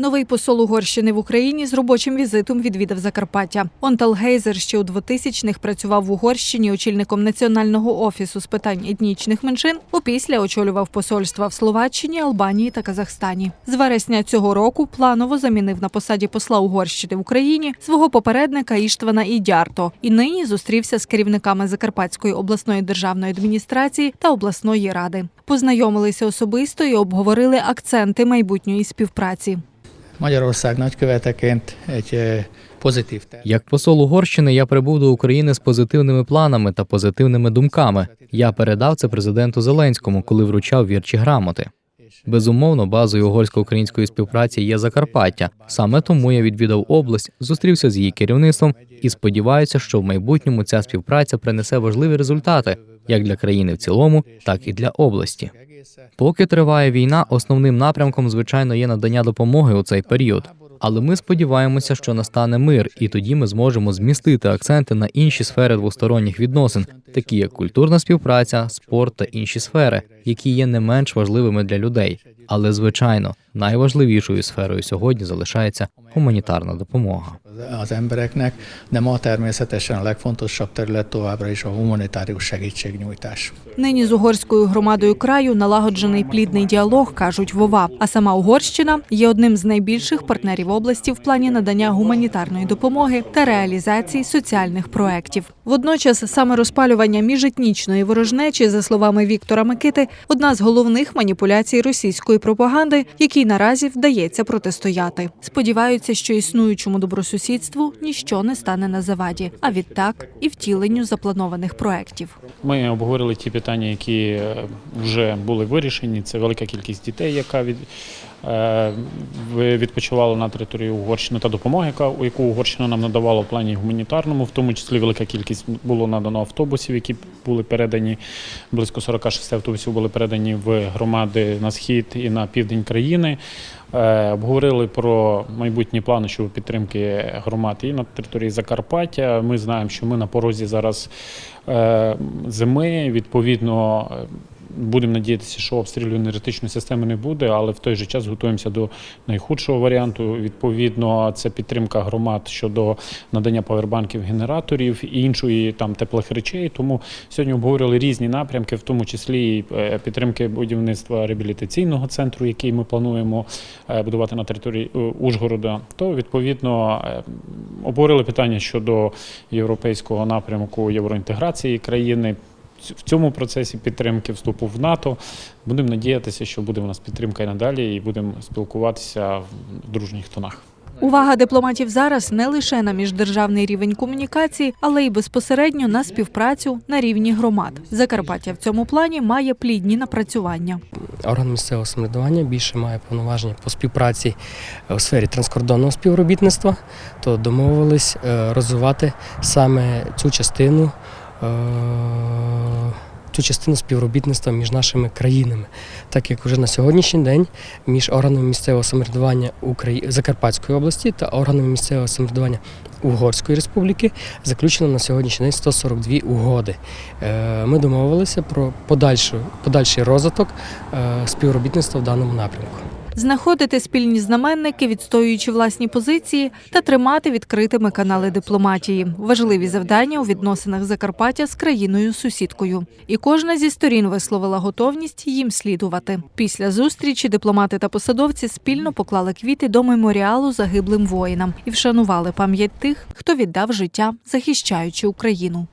Новий посол Угорщини в Україні з робочим візитом відвідав Закарпаття. Онтал Гейзер ще у 2000-х працював в Угорщині очільником національного офісу з питань етнічних меншин. Опісля очолював посольства в Словаччині, Албанії та Казахстані. З вересня цього року планово замінив на посаді посла Угорщини в Україні свого попередника Іштвана Ідярто і нині зустрівся з керівниками Закарпатської обласної державної адміністрації та обласної ради. Познайомилися особисто і обговорили акценти майбутньої співпраці. Magyarország nagyköveteként egy pozitív. Як посол Угорщини я прибув до України з позитивними планами та позитивними думками. Я передав це президенту Зеленському, коли вручав вірчі грамоти. Безумовно, базою угорсько-української співпраці є Закарпаття. Саме тому я відвідав область, зустрівся з її керівництвом і сподіваюся, що в майбутньому ця співпраця принесе важливі результати як для країни в цілому, так і для області. Поки триває війна, основним напрямком, звичайно, є надання допомоги у цей період. Але ми сподіваємося, що настане мир, і тоді ми зможемо змістити акценти на інші сфери двосторонніх відносин, такі як культурна співпраця, спорт та інші сфери, які є не менш важливими для людей. Але звичайно, найважливішою сферою сьогодні залишається гуманітарна допомога. az embereknek, de ma természetesen a legfontosabb terület továbbra is a humanitárius segítségnyújtás. Нині з угорською громадою краю налагоджений плідний діалог, кажуть Вова. А сама Угорщина є одним з найбільших партнерів області в плані надання гуманітарної допомоги та реалізації соціальних проєктів. Водночас саме розпалювання міжетнічної ворожнечі, за словами Віктора Микити, одна з головних маніпуляцій російської пропаганди, якій наразі вдається протистояти. Сподіваються, що існуючому добросусідству ніщо не стане на заваді, а відтак і втіленню запланованих проєктів. Ми обговорили ті питання, які е, вже були вирішені. Це велика кількість дітей, яка від, е, відпочивала на території Угорщини та допомога, яка яку Угорщина нам надавала в плані гуманітарному, в тому числі велика кількість було надано автобусів, які були передані. Близько 46 автобусів були передані в громади на схід і на південь країни. Е, Обговорили про майбутні плани щодо підтримки громад і на території Закарпаття. Ми знаємо, що ми на порозі зараз е, зими. Відповідно, будемо надіятися, що обстрілів енергетичної системи не буде, але в той же час готуємося до найхудшого варіанту. Відповідно, це підтримка громад щодо надання павербанків, генераторів і іншої там теплих речей. Тому сьогодні обговорили різні напрямки, в тому числі е, підтримки будівництва реабілітаційного центру, який ми плануємо е, будувати на території е, Ужгорода. То відповідно обговорили питання щодо європейського напрямку євроінтеграції країни. В цьому процесі підтримки вступу в НАТО будемо надіятися, що буде у нас підтримка і надалі, і будемо спілкуватися в дружніх тонах. Увага дипломатів зараз не лише на міждержавний рівень комунікації, але й безпосередньо на співпрацю на рівні громад. Закарпаття в цьому плані має плідні напрацювання. орган місцевого самоврядування більше має повноваження по співпраці у сфері транскордонного співробітництва, то домовились е, розвивати саме цю частину. Е, частину співробітництва між нашими країнами, так як вже на сьогоднішній день між органами місцевого самоврядування Украї... Закарпатської області та органами місцевого самоврядування Угорської республіки заключено на сьогоднішній день 142 угоди. Е, Ми домовилися про подальший розвиток е, співробітництва в даному напрямку. Знаходити спільні знаменники, відстоюючи власні позиції, та тримати відкритими канали дипломатії важливі завдання у відносинах Закарпаття з країною сусідкою. І кожна зі сторін висловила готовність їм слідувати. Після зустрічі дипломати та посадовці спільно поклали квіти до меморіалу загиблим воїнам і вшанували пам'ять тих, хто віддав життя, захищаючи Україну.